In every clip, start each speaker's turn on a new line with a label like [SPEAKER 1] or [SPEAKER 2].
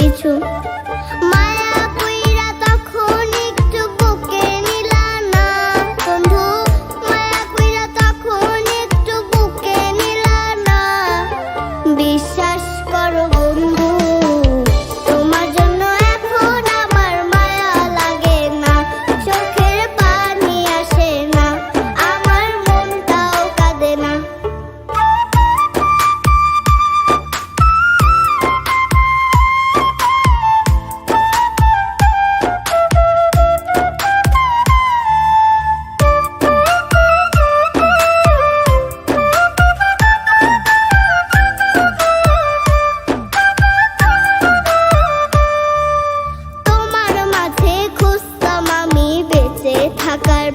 [SPEAKER 1] তোমার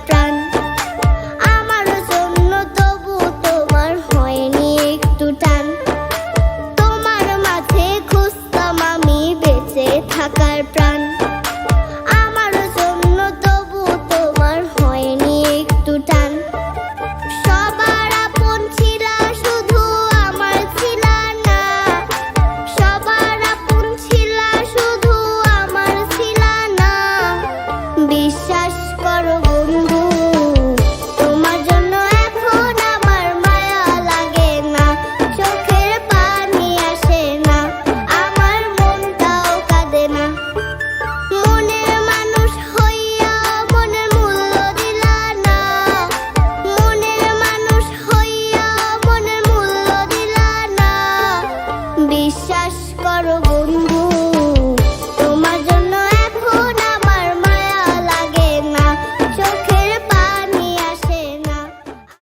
[SPEAKER 1] প্রাণ